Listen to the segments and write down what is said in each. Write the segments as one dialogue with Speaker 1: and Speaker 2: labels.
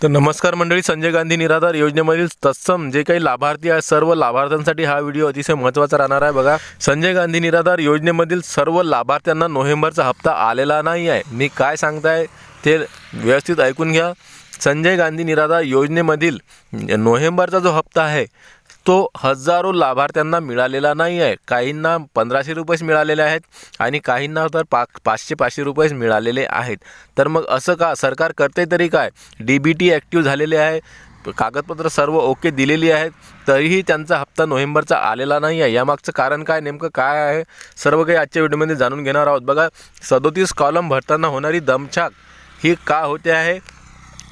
Speaker 1: तर नमस्कार मंडळी संजय गांधी निराधार योजनेमधील तत्सम जे काही लाभार्थी आहेत सर्व लाभार्थ्यांसाठी हा व्हिडिओ अतिशय महत्त्वाचा राहणार आहे. बघा संजय गांधी निराधार योजनेमधील सर्व लाभार्थ्यांना नोव्हेंबरचा हप्ता आलेला नाही आहे. मी काय सांगताय ते व्यवस्थित ऐकून घ्या. संजय गांधी निराधार योजनेमधील नोव्हेंबरचा जो हप्ता आहे तो हजारो लाभार्थ्यांना मिळालेला नाही आहे काहींना पंधराशे रुपयेच मिळालेले आहेत आणि काहींना तर पा पाचशे पाचशे रुपयेच मिळालेले आहेत. तर मग असं का? सरकार करते तरी काय? डी बी टी ॲक्टिव्ह झालेले आहे. कागदपत्र सर्व ओके दिलेली आहेत. तरीही त्यांचा हप्ता नोव्हेंबरचा आलेला नाही आहे यामागचं कारण काय? नेमकं काय आहे? सर्व काही आजच्या व्हिडिओमध्ये जाणून घेणार आहोत. बघा सदोतीस कॉलम भरताना होणारी दमछाक ही का होते आहे?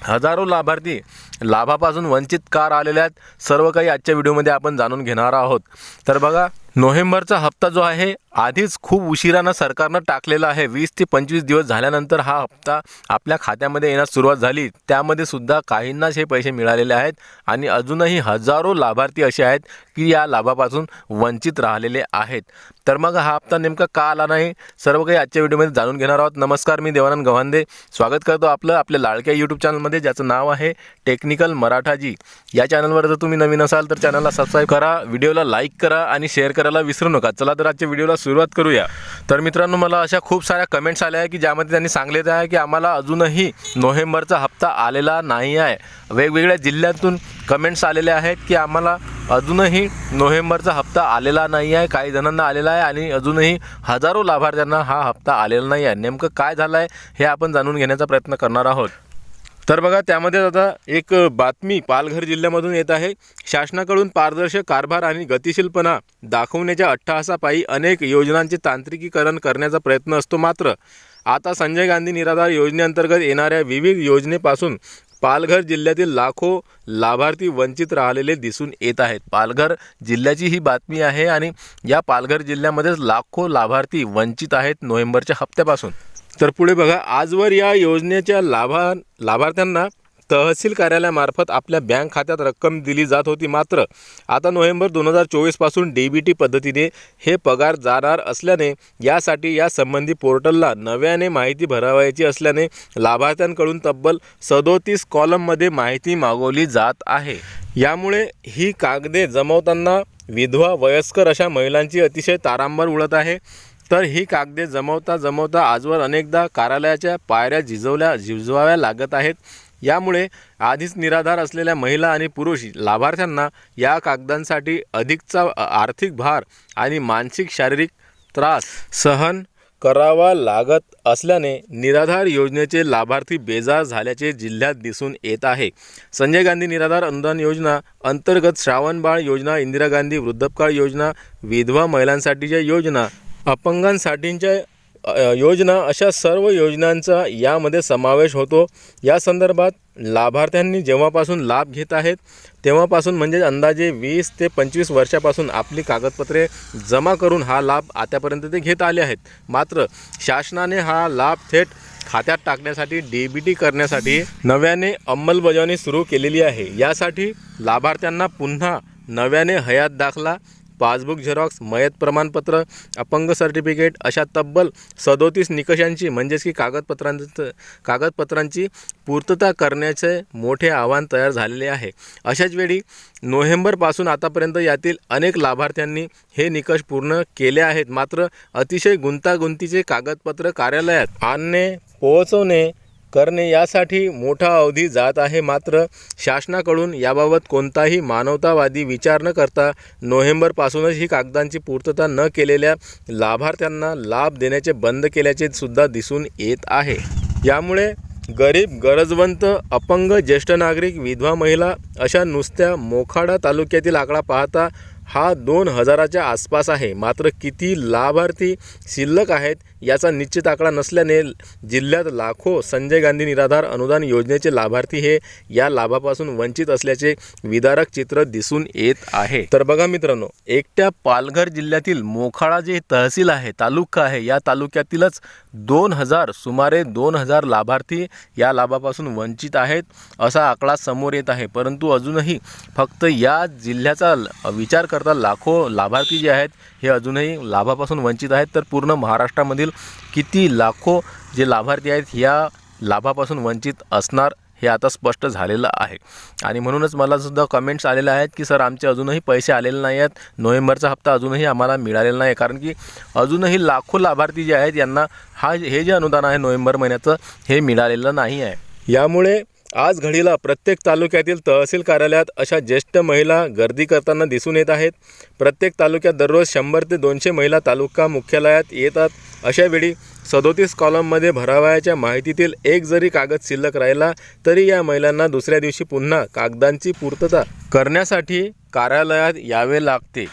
Speaker 1: हजारो लाभार्थी लाभापासून वंचित का आलेल्या आहेत. सर्व काही आजच्या व्हिडिओमध्ये आपण जाणून घेणार आहोत. तर बघा नोव्हेंबरचा हप्ता जो आहे आधीच खूप उशिरानं सरकारनं टाकलेला आहे. वीस ते पंचवीस दिवस झाल्यानंतर हा हप्ता आपल्या खात्यामध्ये येण्यास सुरुवात झाली. त्यामध्ये सुद्धा काहींनाच हे पैसे मिळालेले आहेत आणि अजूनही हजारो लाभार्थी असे आहेत की या लाभापासून वंचित राहिलेले आहेत. तर मग हा हप्ता नेमका का आला नाही? सर्व काही आजच्या व्हिडिओमध्ये जाणून घेणार आहोत. नमस्कार मी देवानंद गव्हांदे. स्वागत करतो आपलं आपल्या लाडक्या यूट्यूब चॅनलमध्ये ज्याचं नाव आहे टेक्निकल मराठाजी. या चॅनलवर जर तुम्ही नवीन असाल तर चॅनलला सबस्क्राईब करा व्हिडिओला लाईक करा आणि शेअर करा. करायला विसरू नका. चला तर आजच्या व्हिडिओला सुरुवात करूया. तर मित्रांनो मला अशा खूप साऱ्या कमेंट्स आल्या आहे की ज्यामध्ये त्यांनी सांगलेलं आहे की आम्हाला अजूनही नोव्हेंबरचा हप्ता आलेला नाही आहे. वेगवेगळ्या जिल्ह्यातून कमेंट्स आलेले आहेत की आम्हाला अजूनही नोव्हेंबरचा हप्ता आलेला नाही आहे काही जणांना आलेला आहे आणि अजूनही हजारो लाभार्थ्यांना हा हप्ता आलेला नाही आहे. नेमकं काय झालं आहे हे आपण जाणून घेण्याचा प्रयत्न करणार आहोत. तर बघा त्यामध्ये आता एक बातमी पालघर जिल्ह्यामधून येत आहे. शासनाकडून पारदर्शक कारभार आणि गतिशीलपणा दाखवण्याच्या अट्टहासापायी अनेक योजनांचे तांत्रिकीकरण करण्याचा प्रयत्न असतो मात्र आता संजय गांधी निराधार योजनेअंतर्गत येणाऱ्या विविध योजनेपासून पालघर जिल्ह्यातील लाखो लाभार्थी वंचित राहिलेले दिसून येत आहेत. पालघर जिल्ह्याची ही बातमी आहे आणि या पालघर जिल्ह्यामध्येच लाखो लाभार्थी वंचित आहेत नोव्हेंबरच्या हप्त्यापासून. तर पुढे बघा आजवर या योजनेच्या लाभा लाभार्थ्यांना तहसील कार्यालयामार्फत आपल्या बँक खात्यात रक्कम दिली जात होती मात्र आता नोव्हेंबर दोन हजार चोवीसपासून डी बी टी पद्धतीने हे पगार जाणार असल्याने यासाठी या संबंधी पोर्टलला नव्याने माहिती भरावायची असल्याने लाभार्थ्यांकडून तब्बल सदोतीस कॉलममध्ये माहिती मागवली जात आहे. यामुळे ही कागदे जमवताना विधवा वयस्कर अशा महिलांची अतिशय तारांबर उडत आहे. तर ही कागदे जमवता जमवता आजवर अनेकदा कार्यालयाच्या पायऱ्या झिजवल्या झिजवाव्या लागत आहेत. यामुळे आधीच निराधार असलेल्या महिला आणि पुरुष लाभार्थ्यांना या कागदांसाठी अधिकचा आर्थिक भार आणि मानसिक शारीरिक त्रास सहन करावा लागत असल्याने निराधार योजनेचे लाभार्थी बेजार झाल्याचे जिल्ह्यात दिसून येत आहे. संजय गांधी निराधार अनुदान योजना अंतर्गत श्रावणबाळ योजना इंदिरा गांधी वृद्धपकाळ योजना विधवा महिलांसाठीच्या योजना अपंगांसाठीच्या योजना अशा सर्व योजनांचा यामध्ये समावेश होतो. या संदर्भात लाभार्थ्यांनी जेव्हापासून लाभ घेत आहेत तेव्हापासून म्हणजे अंदाजे वीस ते पंचवीस वर्षापासून आपली कागदपत्रे जमा करून हा लाभ आतापर्यंत ते घेत आले आहेत. मात्र शासनाने हा लाभ थेट खात्यात टाकण्यासाठी डी बी टी करण्यासाठी नव्याने अंमलबजावणी सुरू केलेली आहे. यासाठी लाभार्थ्यांना पुन्हा नव्याने हयात दाखला पासबुक झेरॉक्स मयत प्रमाणपत्र अपंग सर्टिफिकेट अशा तब्बल सदोतीस निकषांची म्हणजेच की कागदपत्रांचं कागदपत्रांची पूर्तता करण्याचे मोठे आव्हान तयार झालेले आहे. अशाच वेळी नोव्हेंबरपासून आतापर्यंत यातील अनेक लाभार्थ्यांनी हे निकष पूर्ण केले आहेत. मात्र अतिशय गुंतागुंतीचे कागदपत्र कार्यालयात आणणे पोहोचवणे करणे यासाठी मोठा अवधी जात आहे. मात्र शासनाकडून याबाबत कोणताही मानवतावादी विचार न करता नोव्हेंबरपासूनच ही कागदांची पूर्तता न केलेल्या लाभार्थ्यांना लाभ देण्याचे बंद केल्याचे सुद्धा दिसून येत आहे. यामुळे गरीब गरजवंत अपंग ज्येष्ठ नागरिक विधवा महिला अशा नुसत्या मोखाडा तालुक्यातील आकडा पाहता हा दोन हजाराच्या आसपास आहे. मात्र किती लाभार्थी शिल्लक आहेत याचा निश्चित आकडा नसल्याने जिल्ह्यात लाखो संजय गांधी निराधार अनुदान योजनेचे लाभार्थी हे या लाभापासून वंचित असल्याचे विदारक चित्र दिसून येत आहे. तर बघा मित्रांनो एकट्या पालघर जिल्ह्यातील मोखाळा जे तहसील आहे तालुका आहे या तालुक्यातीलच दोन हजार सुमारे दोन हजार लाभार्थी या लाभापासून वंचित आहेत असा आकडा समोर येत आहे. परंतु अजूनही फक्त या जिल्ह्याचा विचार कर करता लाखो लाभार्थी जे आहेत हे अजूनही लाभापासून वंचित आहेत. तर पूर्ण महाराष्ट्रामधील किती लाखो जे लाभार्थी आहेत ह्या लाभापासून वंचित असणार हे आता स्पष्ट झालेलं आहे. आणि म्हणूनच मला सुद्धा कमेंट्स आलेले आहेत की सर आमचे अजूनही पैसे आलेले नाही आहेत. नोव्हेंबरचा हप्ता अजूनही आम्हाला मिळालेला नाही. कारण की अजूनही लाखो लाभार्थी जे आहेत यांना हा हे जे अनुदान आहे नोव्हेंबर महिन्याचं हे मिळालेलं नाही आहे. यामुळे आज घडीला प्रत्येक तालुक्यातील तहसील कार्यालयात अशा ज्येष्ठ महिला गर्दी करताना दिसून येत आहेत. प्रत्येक तालुक्यात दररोज शंभर ते दोनशे महिला तालुका मुख्यालयात येतात. अशावेळी सदोतीस कॉलममध्ये भरावयाच्या माहितीतील एक जरी कागद शिल्लक राहिला तरी या महिलांना दुसऱ्या दिवशी पुन्हा कागदांची पूर्तता करण्यासाठी कार्यालयात यावे लागते.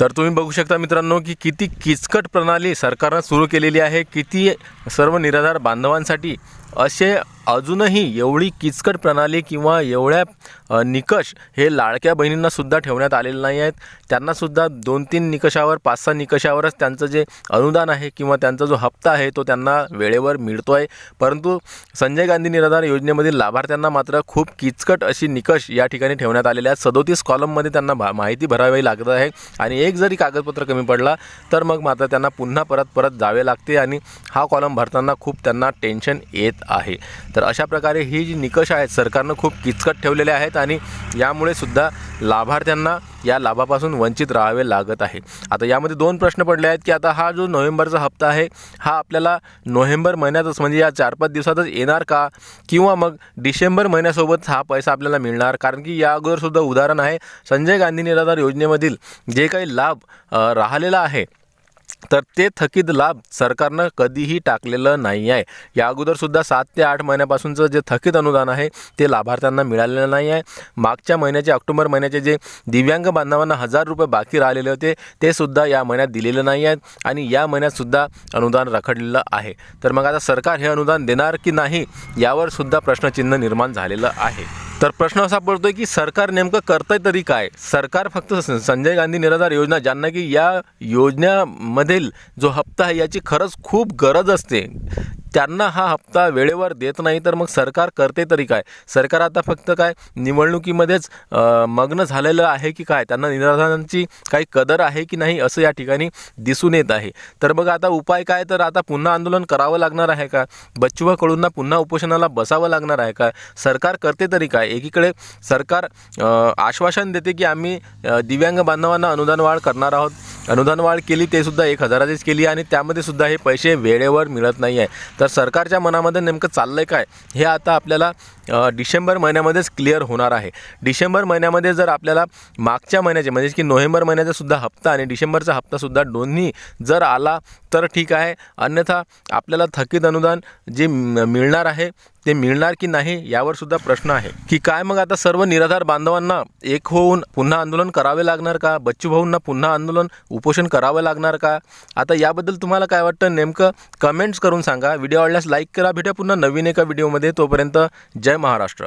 Speaker 1: तर तुम्ही बघू शकता मित्रांनो की किती किचकट प्रणाली सरकारनं सुरू केलेली आहे. किती सर्व निराधार बांधवांसाठी असे अजूनही एवढी किचकट प्रणाली किंवा एवढ्या निकष हे लाडक्या बहिणींनासुद्धा ठेवण्यात आलेले नाही आहेत. त्यांनासुद्धा दोन तीन निकषावर पाच सहा निकषावरच त्यांचं जे अनुदान आहे किंवा त्यांचा जो हप्ता आहे तो त्यांना वेळेवर मिळतो आहे परंतु संजय गांधी निराधार योजनेमधील लाभार्थ्यांना मात्र खूप किचकट अशी निकष या ठिकाणी ठेवण्यात आलेले आहेत. सदोतीस कॉलममध्ये त्यांना भा माहिती भरावी लागत आहे आणि एक जरी कागदपत्र कमी पडला तर मग मात्र त्यांना पुन्हा परत परत जावे लागते आणि हा कॉलम भरताना खूप त्यांना टेन्शन येत आहे. तर अशा प्रकारे ही जी निकष आहेत सरकारनं खूप किचकट ठेवलेले आहेत आणि यामुळे सुद्धा लाभार्थ्यांना या लाभापासून वंचित राहावे लागत आहे. आता यामध्ये दोन प्रश्न पडले आहेत की आता हा जो नोव्हेंबरचा हप्ता आहे हा आपल्याला नोव्हेंबर महिन्यातच म्हणजे या चार पाच दिवसातच येणार का? किंवा मग डिसेंबर महिन्यासोबत हा पैसा आपल्याला मिळणार? कारण की या अगोदरसुद्धा उदाहरण आहे संजय गांधी निराधार योजनेमधील जे काही लाभ राहिलेला आहे तर ते थकीत लाभ सरकारनं कधीही टाकलेलं नाही आहे. या अगोदरसुद्धा सात ते आठ महिन्यापासूनचं जे थकीत अनुदान आहे ते लाभार्थ्यांना मिळालेलं नाही आहे. मागच्या महिन्याचे ऑक्टोबर महिन्याचे जे दिव्यांग बांधवांना हजार रुपये बाकी राहिलेले होते ते सुद्धा या महिन्यात दिलेले नाही आहेत आणि या महिन्यातसुद्धा अनुदान रखडलेलं आहे. तर मग आता सरकार हे अनुदान देणार की नाही यावर सुद्धा प्रश्नचिन्ह निर्माण झालेलं आहे. तर प्रश्न असा पडतोय की सरकार नेमकं करतंय तरी काय? सरकार फक्त संजय गांधी निराधार योजना ज्यांना की या योजनामधील जो हप्ता आहे याची खरंच खूप गरज असते. त्यांना हा हप्ता वेळेवर देत नाही तर मग सरकार करते तरी काय? सरकार आता फक्त काय निवडणुकीमध्येच मग्न झालेलं आहे की काय? त्यांना निराधारांची काही कदर आहे की नाही असं या ठिकाणी दिसून येत आहे. तर मग आता उपाय काय? तर आता पुन्हा आंदोलन करावं लागणार आहे का? बच्चूभाऊ कडूंना पुन्हा उपोषणाला बसावं लागणार आहे का? सरकार करते तरी काय? एकीकडे सरकार आश्वासन देते की आम्ही दिव्यांग बांधवांना अनुदान वाढ करणार आहोत. अनुदान वाढ केली ते सुद्धा एक हजाराचीच केली आणि त्यामध्ये सुद्धा हे पैसे वेळेवर मिळत नाही आहे. तर तर सरकारच्या मनामध्ये नेमकं चाललंय काय? हे आता आपल्याला डिसेंबर महिन्यामध्येच क्लिअर होणार आहे. डिसेंबर महिन्यामध्ये जर आपल्याला मागच्या महिन्याचे म्हणजे की नोव्हेंबर महिन्याचा सुद्धा हप्ता आणि डिसेंबरचा हप्तासुद्धा दोन्ही जर आला तर ठीक आहे. अन्यथा आपल्याला थकीत अनुदान जे मिळणार आहे ते मिळणार की नाही यावर सुद्धा प्रश्न आहे. की काय मग आता सर्व निराधार बांधवांना एक होऊन पुन्हा आंदोलन करावे लागणार का? बच्चू भाऊंना पुन्हा आंदोलन उपोषण करावं लागणार का? आता याबद्दल तुम्हाला काय वाटतं? नेमकं कमेंट्स करून सांगा. व्हिडिओ आवडल्यास लाईक करा. भेटा पुन्हा नवीन एका व्हिडिओमध्ये तोपर्यंत जय महाराष्ट्र.